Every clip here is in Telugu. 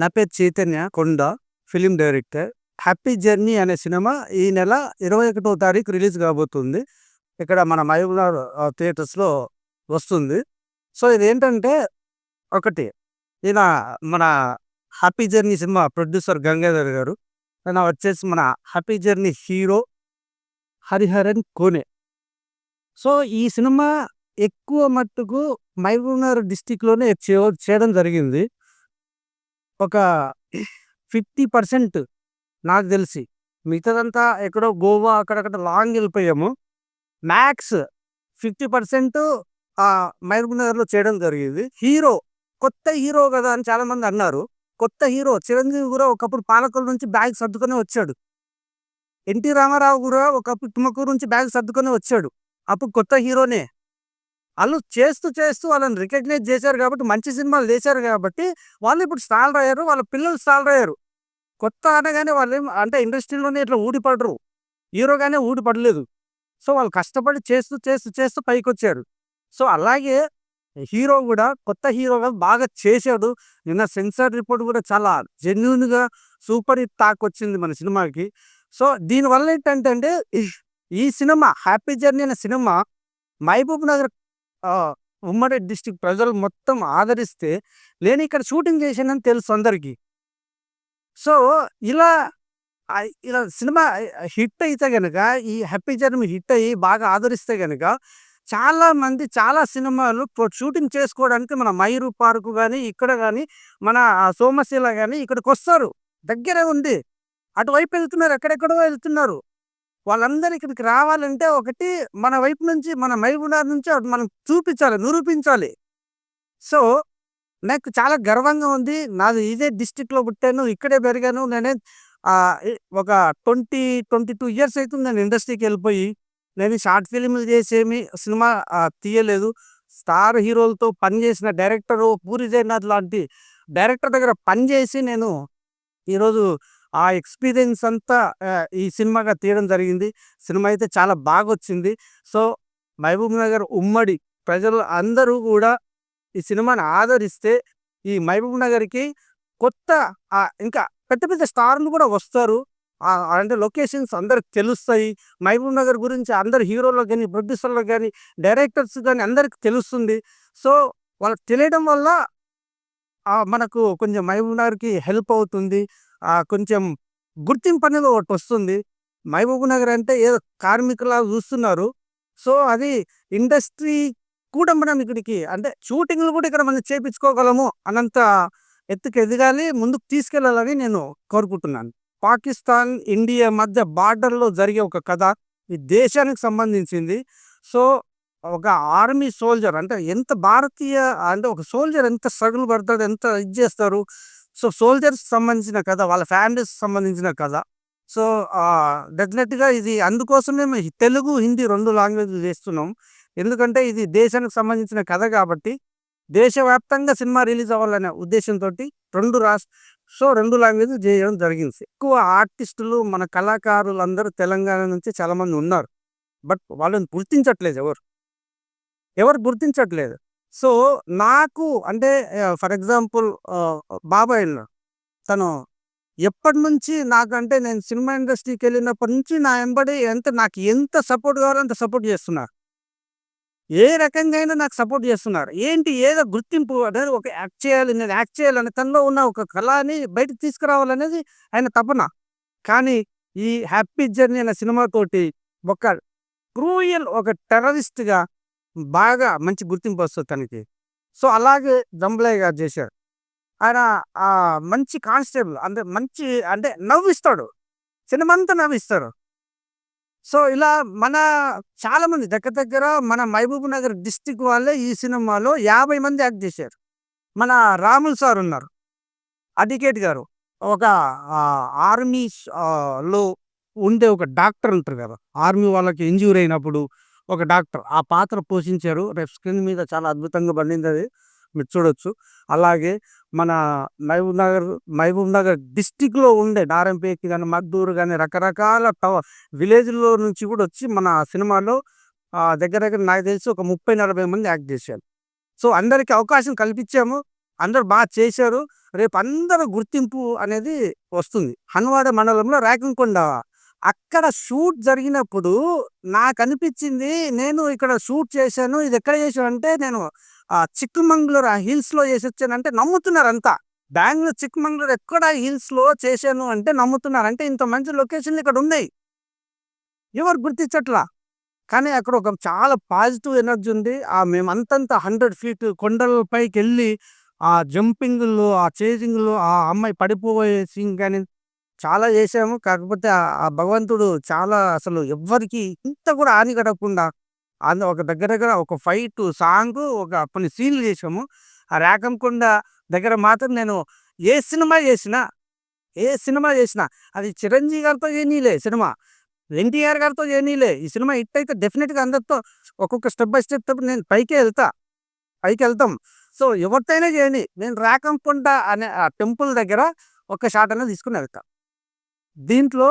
నా పేరు Chaitanya Konda film director. Happy Journey అనే సినిమా ఈ నెల ఇరవై ఒకటో తారీఖు రిలీజ్ కాబోతుంది. ఇక్కడ మన మహబూబ్నగర్ థియేటర్స్లో వస్తుంది. సో ఇది ఏంటంటే ఒకటి ఈయన మన happy journey cinema producer Gangadhar garu. ఆయన వచ్చేసి మన happy journey hero Hariharan కోనే. So ఈ సినిమా ఎక్కువ మట్టుకు మహబూబ్నగర్ డిస్టిక్లోనే చేయడం జరిగింది. ఒక ఫిఫ్టీ పర్సెంట్ నాకు తెలిసి. మిగతాదంతా ఎక్కడో గోవా అక్కడక్కడ లాంగ్ వెళ్ళిపోయాము. మ్యాక్స్ ఫిఫ్టీ పర్సెంట్ మహబూబ్నగర్లో చేయడం జరిగింది. హీరో కొత్త హీరో కదా అని చాలామంది అన్నారు. కొత్త హీరో చిరంజీవి కూడా ఒకప్పుడు పాలకొల నుంచి బ్యాగ్ సర్దుకొని వచ్చాడు. ఎన్టీ రామారావు కూడా ఒకప్పుడు తుమ్మకూరు నుంచి బ్యాగ్ సర్దుకొని వచ్చాడు. అప్పుడు కొత్త హీరోనే. వాళ్ళు చేస్తూ చేస్తూ వాళ్ళని రికగ్నైజ్ చేశారు కాబట్టి మంచి సినిమాలు చేశారు కాబట్టి వాళ్ళు ఇప్పుడు స్టాల్ అయ్యారు వాళ్ళ పిల్లలు స్టాల్ అయ్యారు. కొత్త అనగానే వాళ్ళు అంటే ఇండస్ట్రీలోనే ఇట్లా ఊడిపడరు. హీరోగానే ఊడిపడలేదు. సో వాళ్ళు కష్టపడి చేస్తూ చేస్తూ చేస్తూ పైకి వచ్చారు సో అలాగే హీరో కూడా కొత్త హీరోగా బాగా చేశాడు. నిన్న సెన్సార్ రిపోర్ట్ కూడా చాలా జెన్యున్గా సూపర్ హిట్ టాక్ వచ్చింది మన సినిమాకి. సో దీనివల్ల ఏంటంటే ఈ సినిమా హ్యాపీ జర్నీ అనే సినిమా మహబూబ్ నగర్ ఉమ్మడి డిస్టిక్ ప్రజలు మొత్తం ఆదరిస్తే నేను ఇక్కడ షూటింగ్ చేశానని తెలుసు అందరికీ. సో ఇలా ఇలా సినిమా హిట్ అయితే కనుక ఈ హ్యాపీ జర్నీ హిట్ అయ్యి బాగా ఆదరిస్తే కనుక చాలా మంది చాలా సినిమాలు షూటింగ్ చేసుకోవడానికి మన మైరు పార్కు కానీ ఇక్కడ కానీ మన సోమశీల కానీ ఇక్కడికి వస్తారు. దగ్గరే ఉంది. అటువైపు వెళ్తున్నారు ఎక్కడెక్కడో వెళ్తున్నారు. వాళ్ళందరూ ఇక్కడికి రావాలంటే ఒకటి మన వైపు నుంచి మన మైబునార్ నుంచి మనం చూపించాలి నిరూపించాలి. సో నాకు చాలా గర్వంగా ఉంది. నాది ఇదే డిస్టిక్లో పుట్టాను ఇక్కడే పెరిగాను. నేనే ఒక ట్వంటీ ట్వంటీ టూ ఇయర్స్ అవుతుంది నేను ఇండస్ట్రీకి వెళ్ళిపోయి. నేను షార్ట్ ఫిలింలు చేసేమి సినిమా తీయలేదు. స్టార్ హీరోలతో పనిచేసిన డైరెక్టరు పూరి జగన్నాథ్ లాంటి డైరెక్టర్ దగ్గర పనిచేసి నేను ఈరోజు ఆ ఎక్స్పీరియన్స్ అంతా ఈ సినిమాగా తీయడం జరిగింది. సినిమా అయితే చాలా బాగా వచ్చింది సో మహబూబ్ నగర్ ఉమ్మడి ప్రజలు అందరూ కూడా ఈ సినిమాని ఆదరిస్తే ఈ మహబూబ్ నగర్కి కొత్త ఇంకా పెద్ద పెద్ద స్టార్లు కూడా వస్తారు. అంటే లొకేషన్స్ అందరికి తెలుస్తాయి. మహబూబ్ నగర్ గురించి అందరు హీరోలకు కానీ ప్రొడ్యూసర్లకు కానీ డైరెక్టర్స్ కానీ అందరికి తెలుస్తుంది. సో వాళ్ళకి తెలియడం వల్ల మనకు కొంచెం మహబూబ్ నగర్కి హెల్ప్ అవుతుంది. కొంచెం గుర్తింపు అనేది ఒకటి వస్తుంది. మహబూబ్ నగర్ అంటే ఏదో కార్మికులా చూస్తున్నారు. సో అది ఇండస్ట్రీ కూడా మనం ఇక్కడికి అంటే షూటింగ్లు కూడా ఇక్కడ మనం చేపించుకోగలము అనంత ఎత్తుకు ఎదగాలి ముందుకు తీసుకెళ్ళాలని నేను కోరుకుంటున్నాను. పాకిస్తాన్ ఇండియా మధ్య బార్డర్లో జరిగే ఒక కథ ఈ దేశానికి సంబంధించింది. సో ఒక ఆర్మీ సోల్జర్ అంటే ఎంత భారతీయ అంటే ఒక సోల్జర్ ఎంత స్ట్రగుల్ పడతాడు ఎంత ఇది చేస్తారు. సో సోల్జర్స్ సంబంధించిన కథ వాళ్ళ ఫ్యామిలీస్ సంబంధించిన కథ. సో డెఫినెట్గా ఇది అందుకోసమే మేము తెలుగు హిందీ రెండు లాంగ్వేజ్లు చేస్తున్నాం. ఎందుకంటే ఇది దేశానికి సంబంధించిన కథ కాబట్టి దేశవ్యాప్తంగా సినిమా రిలీజ్ అవ్వాలనే ఉద్దేశంతో రెండు రాష్ట్ర సో రెండు లాంగ్వేజ్ చేయడం జరిగింది. ఎక్కువ ఆర్టిస్టులు మన కళాకారులు అందరూ తెలంగాణ నుంచి చాలామంది ఉన్నారు. బట్ వాళ్ళని గుర్తించట్లేదు ఎవరు. ఎవరు గుర్తించట్లేదు. సో నాకు అంటే ఫర్ ఎగ్జాంపుల్ బాబాయ్ తను ఎప్పటి నుంచి నాకంటే నేను సినిమా ఇండస్ట్రీకి వెళ్ళినప్పటి నుంచి నా వెంబడి ఎంత నాకు ఎంత సపోర్ట్ కావాలో అంత సపోర్ట్ చేస్తున్నారు. ఏ రకంగా అయినా నాకు సపోర్ట్ చేస్తున్నారు. ఏంటి ఏదో గుర్తింపు అనేది ఒక యాక్ట్ చేయాలి నేను యాక్ట్ చేయాలని తనలో ఉన్న ఒక కళని బయటకు తీసుకురావాలనేది ఆయన తపన. కానీ ఈ హ్యాపీ జర్నీ అనే సినిమాతోటి ఒక క్రూయల్ ఒక టెర్రరిస్ట్గా బాగా మంచి గుర్తింపు వస్తుంది తనకి. సో అలాగే జంబలయ్య గారు చేశారు ఆయన మంచి కానిస్టేబుల్ అంటే మంచి అంటే నవ్విస్తాడు. సినిమా అంతా నవ్విస్తారు. సో ఇలా మన చాలామంది దగ్గర దగ్గర మన మహబూబ్ నగర్ డిస్టిక్ వాళ్ళే ఈ సినిమాలో యాభై మంది యాక్ట్ చేశారు. మన రాముల్ సార్ ఉన్నారు. అడికేట్ గారు. ఒక ఆర్మీ లో ఉండే ఒక డాక్టర్ ఉంటారు కదా ఆర్మీ వాళ్ళకి ఇంజ్యూర్ అయినప్పుడు ఒక డాక్టర్ ఆ పాత్ర పోషించారు రేపు స్క్రీన్ మీద చాలా అద్భుతంగా పండింది అది మీరు చూడొచ్చు అలాగే మన మహబూబ్ నగర్ మహబూబ్ నగర్ డిస్టిక్లో ఉండే నారంపేకి కానీ మద్దూరు కానీ రకరకాల టవర్ విలేజ్లో నుంచి కూడా వచ్చి మన సినిమాలో దగ్గర దగ్గర నాకు తెలిసి ఒక ముప్పై నలభై మంది యాక్ట్ చేశారు సో అందరికీ అవకాశం కల్పించాము అందరూ బాగా చేశారు. రేపు అందరూ గుర్తింపు అనేది వస్తుంది. హన్వాడ మండలంలో రేకంకొండ. అక్కడ షూట్ జరిగినప్పుడు నాకు అనిపించింది నేను ఇక్కడ షూట్ చేశాను. ఇది ఎక్కడ చేశాను అంటే నేను ఆహ్, చిక్కమంగళూరు ఆ హిల్స్‌లో చేసి వచ్చానంటే నమ్ముతున్నారు నమ్ముతున్నారంతా. బెంగళూరు చిక్కమంగళూరు ఎక్కడ హిల్స్‌లో చేశాను అంటే నమ్ముతున్నారు. అంటే ఇంత మంచి లొకేషన్‌లు ఇక్కడ ఉన్నాయి ఎవరు గుర్తించట్లా. కానీ అక్కడ ఒక చాలా పాజిటివ్ ఎనర్జీ ఉంది. ఆ మేమంతంత 100 ఫీట్ కొండల పైకెళ్ళి ఆ జంపింగ్లు ఆ చేజింగ్లు ఆ అమ్మాయి పడిపోయే సీన్ కానీ చాలా చేసాము కాకపోతే ఆ భగవంతుడు చాలా అసలు ఎవ్వరికి ఇంత కూడా హాని కలగకుండా అందు ఒక దగ్గర దగ్గర ఒక ఫైటు, సాంగ్ ఒక కొన్ని సీన్‌లు చేసాము ఆ రేకంకొండ దగ్గర మాత్రం నేను ఏ సినిమా చేసినా, ఏ సినిమా చేసినా అది చిరంజీవి గారితో చేయనీలే సినిమా. ఎన్టీఆర్ గారితో చేయనీలే ఈ సినిమా హిట్ అయితే డెఫినెట్గా అందరితో ఒక్కొక్క స్టెప్ బై స్టెప్ నేను పైకే పైకి వెళ్తాం సో, ఎవరితో అయినా చేయని. నేను రేకంకొండ అనే ఆ టెంపుల్ దగ్గర ఒక షాట్ అనేది తీసుకుని ఎళ్తా. దీంట్లో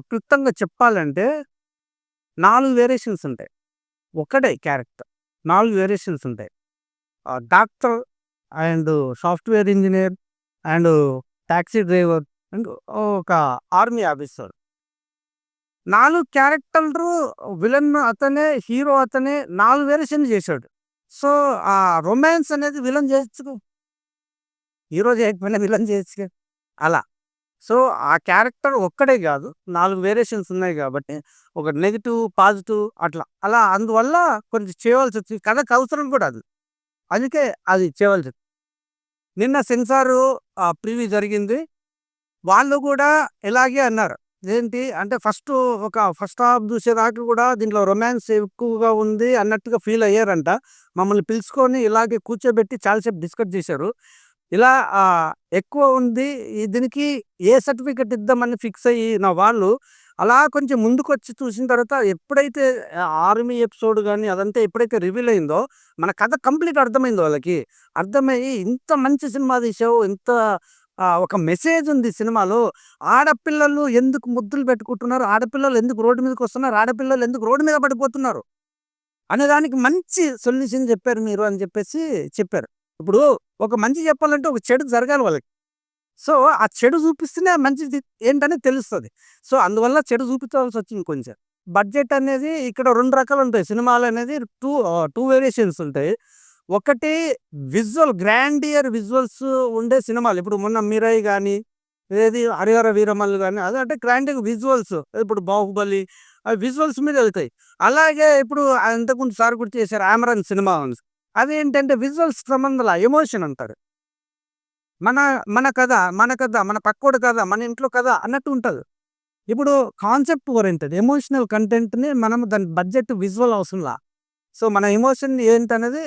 క్లుప్తంగా చెప్పాలంటే నాలుగు వేరియేషన్స్ ఉంటాయి. ఒకటే క్యారెక్టర్. నాలుగు వేరియేషన్స్ ఉంటాయి. Doctor and software engineer and taxi driver and ఒక ఆర్మీ ఆఫీసర్. నాలుగు క్యారెక్టర్లు విలన్ అతనే, హీరో అతనే నాలుగు వేరియేషన్ చేశాడు. సో, ఆ రొమాన్స్ అనేది విలన్ చేయొచ్చు హీరో చేయకపోయినా విలన్ చేయొచ్చు అలా. సో, ఆ క్యారెక్టర్ ఒక్కడే కాదు నాలుగు వేరియేషన్స్ ఉన్నాయి కాబట్టి ఒక నెగిటివ్ పాజిటివ్ అట్లా. అలా అందువల్ల కొంచెం చేయవలసొచ్చింది. కథకు అవసరం కూడా అది. అందుకే అది చేయవలసి నిన్న సెన్సారు ఆహ్, ప్రివ్యూ జరిగింది. వాళ్ళు కూడా ఇలాగే అన్నారు. ఏంటి అంటే ఫస్ట్ ఒక ఫస్ట్ హాఫ్ చూసేదాకా కూడా దీంట్లో రొమాన్స్ ఎక్కువగా ఉంది అన్నట్టుగా ఫీల్ అయ్యారంట. మమ్మల్ని పిలుచుకొని ఇలాగే కూర్చోబెట్టి చాలాసేపు డిస్కస్ చేశారు. ఇలా ఎక్కువ ఉంది. ఈ దీనికి ఏ సర్టిఫికేట్ ఇద్దామని ఫిక్స్ అయిన వాళ్ళు అలా కొంచెం ముందుకొచ్చి చూసిన తర్వాత ఎప్పుడైతే ఆర్మీ ఎపిసోడ్ కానీ అదంతా ఎప్పుడైతే రివీల్ అయిందో మన కథ కంప్లీట్ అర్థమైందో వాళ్ళకి. అర్థమయ్యి ఇంత మంచి సినిమా తీసావు ఇంత ఒక మెసేజ్ ఉంది సినిమాలో. ఆడపిల్లలు ఎందుకు ముద్దులు పెట్టుకుంటున్నారు? ఆడపిల్లలు ఎందుకు రోడ్డు మీదకి వస్తున్నారు ఆడపిల్లలు ఎందుకు రోడ్డు మీద పడిపోతున్నారు? అనేదానికి మంచి సొల్యూషన్ చెప్పారు మీరు అని చెప్పేసి చెప్పారు. ఇప్పుడు ఒక మంచి చెప్పాలంటే ఒక చెడు జరగాలి వాళ్ళకి. సో, ఆ చెడు చూపిస్తేనే మంచిది ఏంటనేది తెలుస్తుంది సో, అందువల్ల చెడు చూపించాల్సి వచ్చింది కొంచెం. బడ్జెట్ అనేది ఇక్కడ 2 రకాలుంటాయి. సినిమాలనేది టూ టూ వేరియేషన్స్ ఉంటాయి. ఒకటి విజువల్ గ్రాండియర్ విజువల్స్ ఉండే సినిమాలు. ఇప్పుడు మొన్న 'మిరాయి' కానీ ఏది 'హరిహర వీరమల్లు' కానీ అది అంటే గ్రాండియర్ విజువల్స్. ఇప్పుడు 'బాహుబలి' అవి విజువల్స్ మీద వెళ్తాయి అలాగే ఇప్పుడు అంతకుముందు సార్ గుర్తు చేశారు 'ఆమరన్' సినిమా ఉంది. అదేంటంటే విజువల్స్ సంబంధాల ఎమోషన్ అంటారు. మన మన కథ, మన కథ, మన పక్కోడు కథ, మన ఇంట్లో కథ అన్నట్టు ఉంటుంది ఇప్పుడు కాన్సెప్ట్ ఓరియంటెడ్ ఎమోషనల్ కంటెంట్‌ని మనం దాని బడ్జెట్ విజువల్ అవసరంలా. సో, మన ఎమోషన్ ఏంటనేది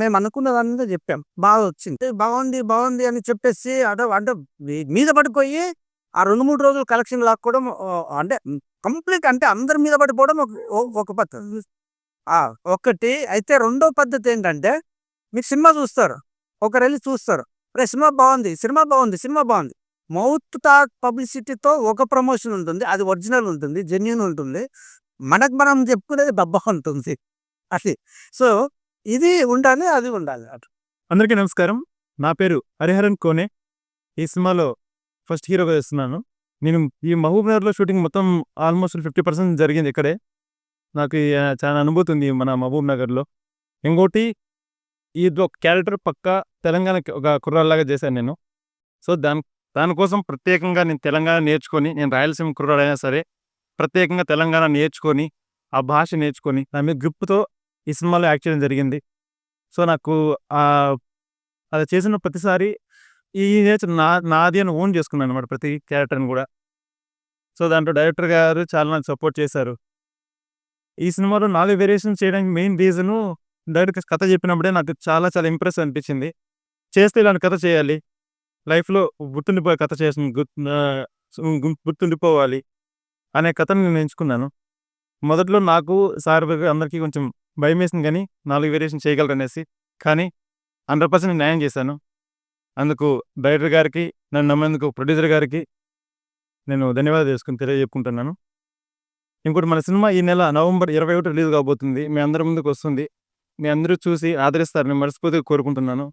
మేము అనుకున్నది దాని చెప్పాం. బాగా వచ్చింది. బాగుంది, బాగుంది అని చెప్పేసి అటు అంటే మీద పడిపోయి ఆ 2, 3 రోజులు కలెక్షన్ లాక్కోవడం అంటే కంప్లీట్ అంటే అందరి మీద పడిపోవడం ఒక ఒక పద్ధతి. ఒకటి అయితే రెండో పద్ధతి ఏంటంటే మీరు సినిమా చూస్తారు. ఒకరు వెళ్ళి చూస్తారు. రే సినిమా బాగుంది, సినిమా బాగుంది, సినిమా బాగుంది." మౌత్ టాక్ పబ్లిసిటీతో ఒక ప్రమోషన్ ఉంటుంది. అది ఒరిజినల్ ఉంటుంది. జెన్యున్ ఉంటుంది. మనకు మనం చెప్పుకునేది డబ్బా ఉంటుంది. అది. సో, ఇది ఉండాలి. అది ఉండాలి. అటు. అందరికీ నమస్కారం. నా పేరు హరిహరన్ కోనే. ఈ సినిమాలో ఫస్ట్ హీరోగా చేస్తున్నాను. నేను ఈ మహబూబ్‌నగర్‌లో షూటింగ్ మొత్తం ఆల్మోస్ట్ 50% జరిగింది ఇక్కడే. నాకు చాలా అనుభూతి ఉంది మన మహబూబ్ నగర్లో ఇంకోటి ఇదో క్యారెక్టర్ పక్కా తెలంగాణకి ఒక కుర్రాడిలాగా చేశాను నేను. సో, దాని దానికోసం ప్రత్యేకంగా నేను తెలంగాణ నేర్చుకొని నేను రాయలసీమ కుర్రాడైనా సరే ప్రత్యేకంగా తెలంగాణ నేర్చుకొని, ఆ భాష నేర్చుకొని దాని మీద గ్రిప్‌తో ఈ సినిమాలో యాక్ట్ చేయడం జరిగింది. సో, నాకు అది చేసిన ప్రతిసారి ఈ నేచర్ నా నాది అని ఓన్ చేసుకున్నాను అనమాట ప్రతి క్యారెక్టర్‌ని కూడా సో, దాంట్లో డైరెక్టర్ గారు చాలా నాకు సపోర్ట్ చేశారు. ఈ సినిమాలో నాలుగు వేరియేషన్ చేయడానికి మెయిన్ రీజను డైరెక్ట్ కథ చెప్పినప్పుడే నాకు చాలా చాలా ఇంప్రెస్ అనిపించింది. చేస్తే ఇలాంటి కథ చేయాలి. లైఫ్‌లో గుర్తుండిపోయే కథ చేసిన గుర్తు గుర్తుండిపోవాలి అనే కథను నేను ఎంచుకున్నాను. మొదట్లో నాకు సార్ అందరికీ కొంచెం భయమేసింది గానీ 4 వేరియేషన్ చేయగలరనేసి. కానీ 100% న్యాయం చేశాను. అందుకు డైరెక్టర్ గారికి, నన్ను నమ్మేందుకు ప్రొడ్యూసర్ గారికి నేను ధన్యవాదాలు చేసుకుని తెలియజెప్పుకుంటున్నాను. ఇంకోటి మన సినిమా ఈ నెల నవంబర్ 21 రిలీజ్ కాబోతుంది. మీ అందరి ముందుకు వస్తుంది. మీ అందరూ చూసి ఆదరిస్తారని మనస్ఫూర్తిగా కోరుకుంటున్నాను.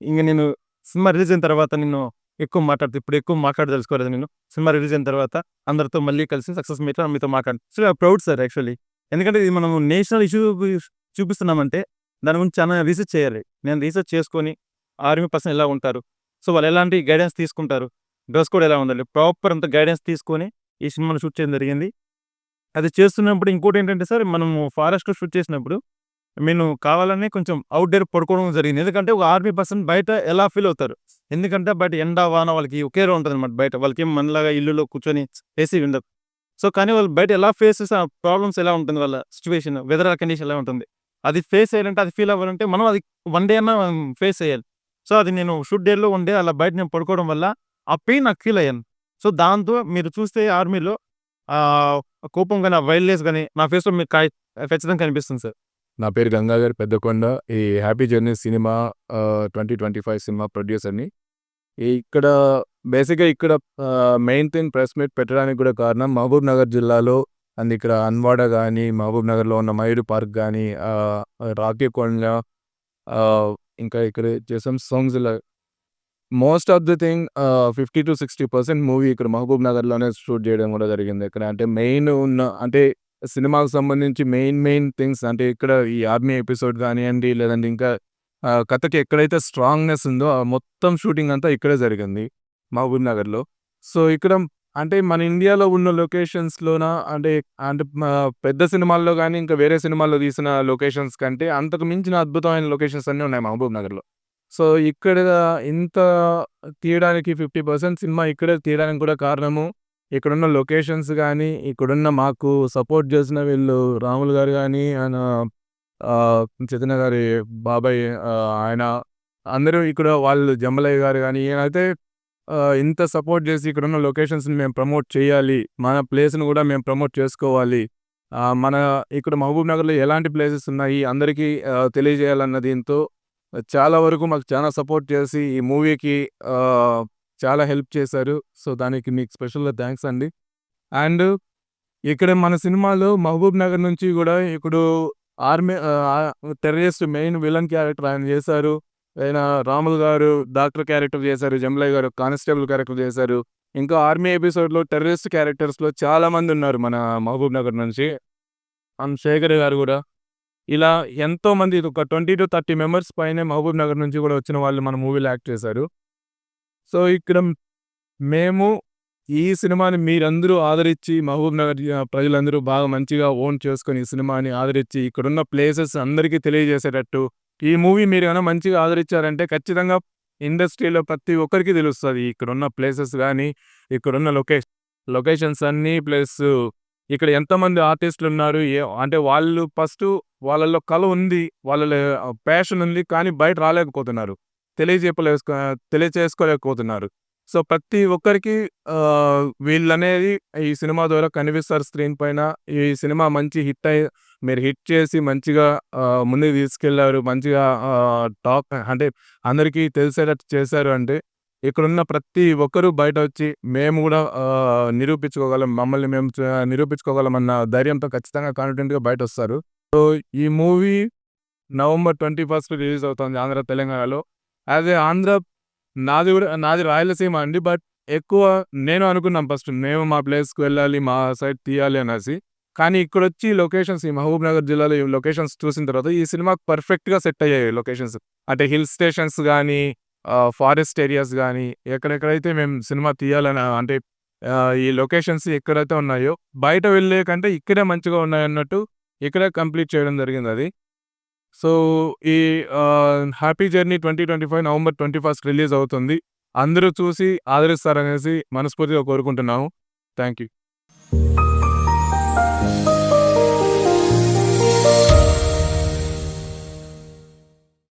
ఇంకా నేను సినిమా రిలీజ్ అయిన తర్వాత నేను ఎక్కువ మాట్లాడుతూ ఇప్పుడు ఎక్కువ మాట్లాడదలుచుకోలేదు నేను. సినిమా రిలీజ్ అయిన తర్వాత అందరితో మళ్ళీ కలిసి సక్సెస్ మీటర్ మీతో మాట్లాడు సో ప్రౌడ్ సార్ యాక్చువల్లీ. ఎందుకంటే ఇది మనం నేషనల్ ఇష్యూ చూపిస్తున్నామంటే దాని గురించి చాలా రీసెర్చ్ చేయాలి. నేను రీసెర్చ్ చేసుకొని ఆర్మీ పర్సన్ ఎలా ఉంటారు. సో వాళ్ళు ఎలాంటి గైడెన్స్ తీసుకుంటారు. డ్రెస్ కోడ్ ఎలా ఉండాలి. ప్రాపర్ అంత గైడెన్స్ తీసుకొని ఈ సినిమాను షూట్ చేయడం జరిగింది. అది చేస్తున్నప్పుడు ఇంకోటి ఏంటంటే సార్ మనము ఫారెస్ట్ షూట్ చేసినప్పుడు నేను కావాలనే కొంచెం అవుట్ డేర్ పడుకోవడం జరిగింది. ఎందుకంటే ఒక ఆర్మీ పర్సన్ బయట ఎలా ఫీల్ అవుతారు? ఎందుకంటే బయట ఎండ వాన వాళ్ళకి ఒకేలా ఉంటుంది అనమాట బయట. వాళ్ళకి మనలాగా ఇల్లులో కూర్చొని ఏసీ ఉండదు. సో కానీ వాళ్ళు బయట ఎలా ఫేస్ చేసే ప్రాబ్లమ్స్ ఎలా ఉంటుంది? వాళ్ళ సిచ్యువేషన్ వెదర్ కండిషన్ ఎలా ఉంటుంది? అది ఫేస్ చేయాలంటే అది ఫీల్ అవ్వాలంటే మనం అది వన్ డే అన్నా ఫేస్ చేయాలి. సో అది నేను షూట్ డేలో వన్ డే అలా బయట నేను పడుకోవడం వల్ల ఆ పెయిన్ నాకు ఫీల్ అయ్యాను. సో దాంతో మీరు చూస్తే ఆర్మీలో కోపం కానీ ఆ వైల్డ్నెస్ కానీ నా ఫేస్లో మీకు ఖచ్చితంగా కనిపిస్తుంది సార్. నా పేరు గంగాధర్ పెద్దకొండ. ఈ happy journey cinema twenty twenty five cinema ప్రొడ్యూసర్ని ఇక్కడ బేసిక్గా ఇక్కడ మెయిన్ థింగ్ ప్రెస్ మీట్ పెట్టడానికి కూడా కారణం మహబూబ్ నగర్ జిల్లాలో అండ్ ఇక్కడ అన్వాడ కానీ మహబూబ్ నగర్లో ఉన్న మయూర్ పార్క్ కానీ రాకీ కొండ ఇంకా ఇక్కడ చేసాం songs most of the thing fifty to sixty percent movie ఇక్కడ మహబూబ్ నగర్లోనే షూట్ చేయడం కూడా జరిగింది. ఇక్కడ అంటే మెయిన్ ఉన్న అంటే సినిమాకు సంబంధించి మెయిన్ మెయిన్ థింగ్స్ అంటే ఇక్కడ ఈ ఆర్మీ ఎపిసోడ్ కానివ్వండి లేదంటే ఇంకా కథకి ఎక్కడైతే స్ట్రాంగ్నెస్ ఉందో ఆ మొత్తం షూటింగ్ అంతా ఇక్కడే జరిగింది మహబూబ్ నగర్లో. సో ఇక్కడ అంటే మన ఇండియాలో ఉన్న లొకేషన్స్లోన అంటే అంటే పెద్ద సినిమాల్లో కానీ ఇంకా వేరే సినిమాల్లో తీసిన లొకేషన్స్ కంటే అంతకు మించిన అద్భుతమైన లొకేషన్స్ అన్నీ ఉన్నాయి మహబూబ్ నగర్లో. సో ఇక్కడ ఇంత తీయడానికి ఫిఫ్టీ పర్సెంట్ సినిమా ఇక్కడే తీయడానికి కూడా కారణము ఇక్కడున్న లొకేషన్స్ కానీ ఇక్కడున్న మాకు సపోర్ట్ చేసిన వీళ్ళు రాములు గారు కానీ ఆయన ఆ, చైతన్య గారి బాబాయ్ ఆయన అందరూ ఇక్కడ వాళ్ళు జంబలయ్య గారు కానీ ఈయనైతే ఇంత సపోర్ట్ చేసి ఇక్కడున్న లొకేషన్స్ని మేము ప్రమోట్ చేయాలి మన ప్లేస్ని కూడా మేము ప్రమోట్ చేసుకోవాలి. మన ఇక్కడ మహబూబ్ నగర్లో ఎలాంటి ప్లేసెస్ ఉన్నాయి అందరికీ తెలియజేయాలన్న దీంతో చాలా వరకు మాకు చాలా సపోర్ట్ చేసి ఈ మూవీకి చాలా హెల్ప్ చేశారు. సో దానికి మీకు స్పెషల్గా థ్యాంక్స్ అండి. అండ్ ఇక్కడ మన సినిమాలో మహబూబ్ నగర్ నుంచి కూడా ఇప్పుడు army terrorist main villain character ఆయన చేశారు. ఆయన రాములు గారు డాక్టర్ క్యారెక్టర్ చేశారు జంలయ్య గారు కానిస్టేబుల్ క్యారెక్టర్ చేశారు. ఇంకా ఆర్మీ ఎపిసోడ్లో టెర్రరిస్ట్ క్యారెక్టర్స్లో చాలామంది ఉన్నారు మన మహబూబ్ నగర్ నుంచి. అండ్ శేఖర్ గారు కూడా. ఇలా ఎంతో మంది ఒక ట్వంటీ టు థర్టీ మెంబర్స్ పైనే మహబూబ్ నగర్ నుంచి కూడా వచ్చిన వాళ్ళు మన మూవీలో యాక్ట్ చేశారు. సో ఇక్కడ మేము ఈ సినిమాని మీరందరూ ఆదరించి మహబూబ్ నగర్ ప్రజలందరూ బాగా మంచిగా ఓన్ చేసుకొని ఈ సినిమాని ఆదరించి ఇక్కడున్న ప్లేసెస్ అందరికీ తెలియజేసేటట్టు ఈ మూవీ మీరు కన్నా మంచిగా ఆదరించారంటే ఖచ్చితంగా ఇండస్ట్రీలో ప్రతి ఒక్కరికి తెలుస్తుంది. ఇక్కడున్న ప్లేసెస్ కానీ ఇక్కడున్న లొకేషన్ లొకేషన్స్ అన్నీ ప్లస్ ఇక్కడ ఎంతమంది ఆర్టిస్టులు ఉన్నారు ఏ అంటే వాళ్ళు ఫస్ట్ వాళ్ళలో కళ ఉంది వాళ్ళ ప్యాషన్ ఉంది కానీ బయట రాలేకపోతున్నారు. తెలియజేపలే తెలియచేసుకోలేకపోతున్నారు. సో ప్రతి ఒక్కరికి వీళ్ళనేది ఈ సినిమా ద్వారా కనిపిస్తారు స్క్రీన్ పైన. ఈ సినిమా మంచి హిట్ అయి మీరు హిట్ చేసి మంచిగా ముందుకు తీసుకెళ్ళారు మంచిగా టాక్ అంటే అందరికీ తెలిసేటట్టు చేశారు అంటే ఇక్కడున్న ప్రతి ఒక్కరూ బయట వచ్చి మేము కూడా నిరూపించుకోగలం మమ్మల్ని మేము నిరూపించుకోగలం అన్న ధైర్యంతో ఖచ్చితంగా కాన్ఫిడెంట్గా బయట వస్తారు సో ఈ movie November twenty first release అవుతుంది ఆంధ్ర తెలంగాణలో. యాజ్ ఏ ఆంధ్ర నాది కూడా నాది రాయలసీమ అండి బట్ ఎక్కువ నేను అనుకున్నాం ఫస్ట్ మేము మా ప్లేస్కి వెళ్ళాలి మా సైడ్ తీయాలి అనేసి. కానీ ఇక్కడ వచ్చి లొకేషన్స్ ఈ మహబూబ్ నగర్ జిల్లాలో ఈ లొకేషన్స్ చూసిన తర్వాత ఈ సినిమాకి పర్ఫెక్ట్గా సెట్ అయ్యాయి లొకేషన్స్. అంటే హిల్ స్టేషన్స్ కానీ ఫారెస్ట్ ఏరియాస్ కానీ ఎక్కడెక్కడైతే మేము సినిమా తీయాలని అంటే ఈ లొకేషన్స్ ఎక్కడైతే ఉన్నాయో బయట వెళ్ళే కంటే ఇక్కడే మంచిగా ఉన్నాయి అన్నట్టు ఇక్కడే కంప్లీట్ చేయడం జరిగింది అది. సో ఈ Happy Journey twenty twenty five November twenty first release అవుతుంది. అందరూ చూసి ఆదరిస్తారనేసి మనస్ఫూర్తిగా కోరుకుంటున్నాము. Thank you